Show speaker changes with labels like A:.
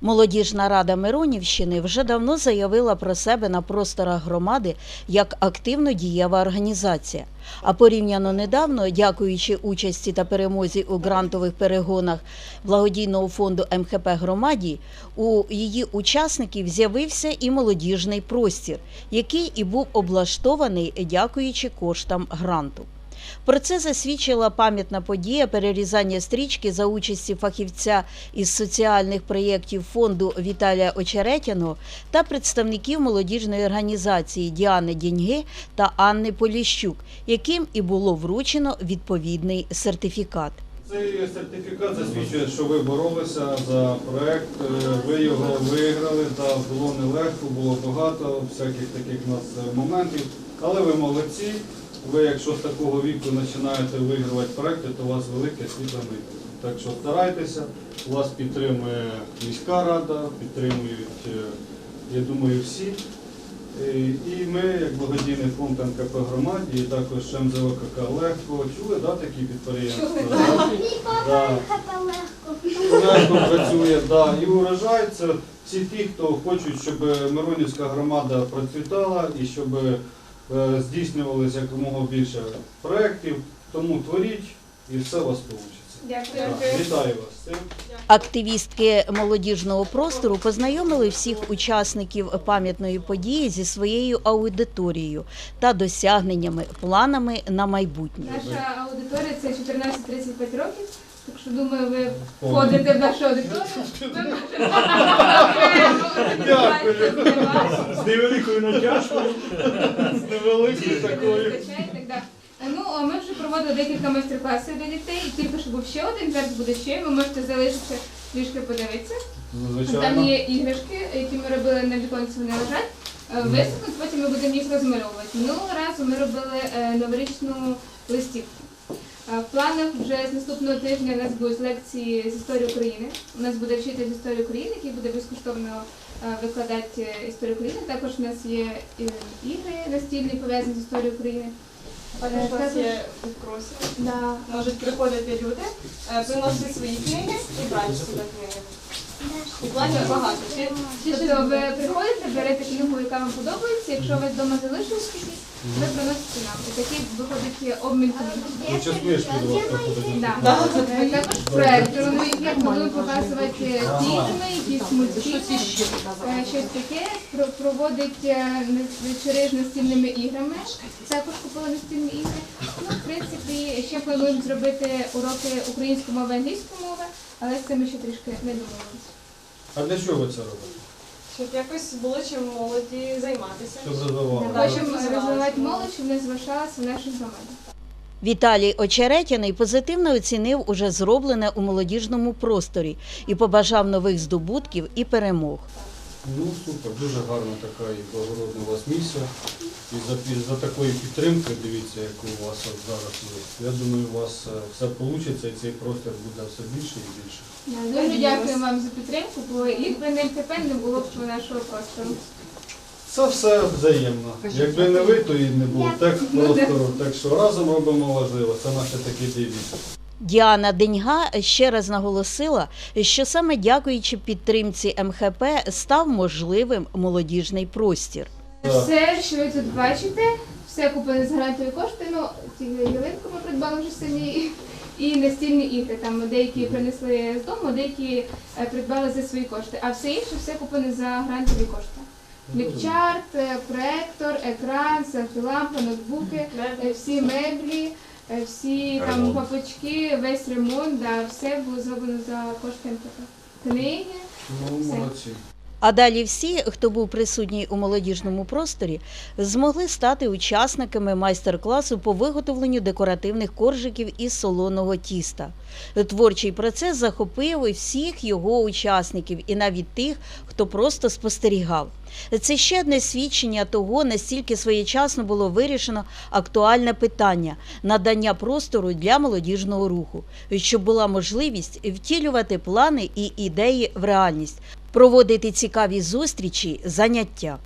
A: Молодіжна рада Миронівщини вже давно заявила про себе на просторах громади як активно дієва організація. А порівняно недавно, дякуючи участі та перемозі у грантових перегонах благодійного фонду МХП громаді, у її учасників з'явився і молодіжний простір, який і був облаштований дякуючи коштам гранту. Про це засвідчила пам'ятна подія перерізання стрічки за участі фахівця із соціальних проєктів фонду Віталія Очеретяного та представників молодіжної організації Діани Діньги та Анни Поліщук, яким і було вручено відповідний сертифікат.
B: Цей сертифікат засвідчує, що ви боролися за проект, е, ви його виграли, та було нелегко, було багато всяких таких у нас е, моментів. Але ви молодці. Ви, якщо з такого віку починаєте вигравати проекти, то у вас велике світле майбутнє. Так що старайтеся, вас підтримує міська рада, підтримують, е, я думаю, всі. Е, І ми, як благодійний фонд МКП громаді, і також МЗО КК Легко, чули да, такі підприємства? Да? Да. Легко працює, да. І урожай це всі ті, хто хочуть, щоб Миронівська громада процвітала і щоб здійснювалося якомога більше проєктів. Тому творіть і все у вас вийде.
C: Дякую.
B: Вітаю вас.
A: Активістки молодіжного простору познайомили всіх учасників пам'ятної події зі своєю аудиторією та досягненнями, планами на майбутнє.
C: Наша аудиторія це 14-35 років. Так що думаю, ви входите в нашу аудиторію.
B: З невеликою натяжкою, з невеликою такою.
C: Скачайте, да. Ну, а ми вже проводили декілька майстер-класів для дітей. І тільки що був ще один, зараз буде ще. Ви можете залишитися трішки подивитися. Там є іграшки, які ми робили на віконці, вони лежать. Е, Висохнуть, потім ми будемо їх розмальовувати. Минулого разу ми робили е, новорічну листівку. Е, В планах вже з наступного тижня у нас будуть лекції з історії України. У нас буде вчитель з історії України, який буде безкоштовно викладати історію України. Також у нас є ігри настільні пов'язані з історією України.
D: Також у нас є.
C: Да.
D: Можуть приходити люди, е, приносити свої книги і брати сюди книги. Планів багато. Чи-
C: Тобто ви приходите, берете книгу, яка вам подобається. Якщо у вас вдома залишилось якісь, ви приносите нам. І такий виходить обмін книг.
B: Ну, час книжки до вас приходить.
C: Да. Е, Також проектор, ну, який будемо показувати фільми, якісь мультфільми, е, щось таке. Проводить е, вечори з настільними іграми. Також купили настільні ігри. Ну, в принципі, ще плануємо зробити уроки української мови, англійської мови, але з цим ще трішки не домовилися.
B: А для чого ви це робите?
D: Щоб якось було чим молоді займатися.
B: Щоб.
D: Да,
C: Хочемо розвивати молодь, щоб не залишалася в нашій замані.
A: Віталій Очеретяний позитивно оцінив уже зроблене у молодіжному просторі і побажав нових здобутків і перемог.
B: Ну супер, дуже гарна така і благородна у вас місія. І за, і за такої підтримки, дивіться, як у вас от зараз є. Я думаю, у вас е, все вийде і цей простір буде все більше і більше.
C: Дуже дякую вам за підтримку, бо якби не МТП, не було б нашого простору.
B: Це все взаємно. Якби не ви, то і не було так простору. Так що разом робимо важливо. Це наше таке девіз.
A: Діана Деньга ще раз наголосила, що саме дякуючи підтримці МХП став можливим молодіжний простір.
C: Все, що ви тут бачите, все купили за грантові кошти. Ну, ті ялинку ми придбали вже самі. І настільні ігри. Там деякі принесли з дому, деякі е, придбали за свої кошти. А все інше все купили за грантові кошти. Ліпчарт, е, проектор, екран, селфі-лампа, ноутбуки, е, всі меблі, всі там
B: Ремонт.
C: папочки, весь ремонт, да, все було зроблено за кошти. Книги.
B: Ну,
C: Все.
B: молодці.
A: А далі всі, хто був присутній у молодіжному просторі, змогли стати учасниками майстер-класу по виготовленню декоративних коржиків із солоного тіста. Творчий процес захопив всіх його учасників, і навіть тих, хто просто спостерігав. Це ще одне свідчення того, настільки своєчасно було вирішено актуальне питання надання простору для молодіжного руху, щоб була можливість втілювати плани і ідеї в реальність, проводити цікаві зустрічі, заняття.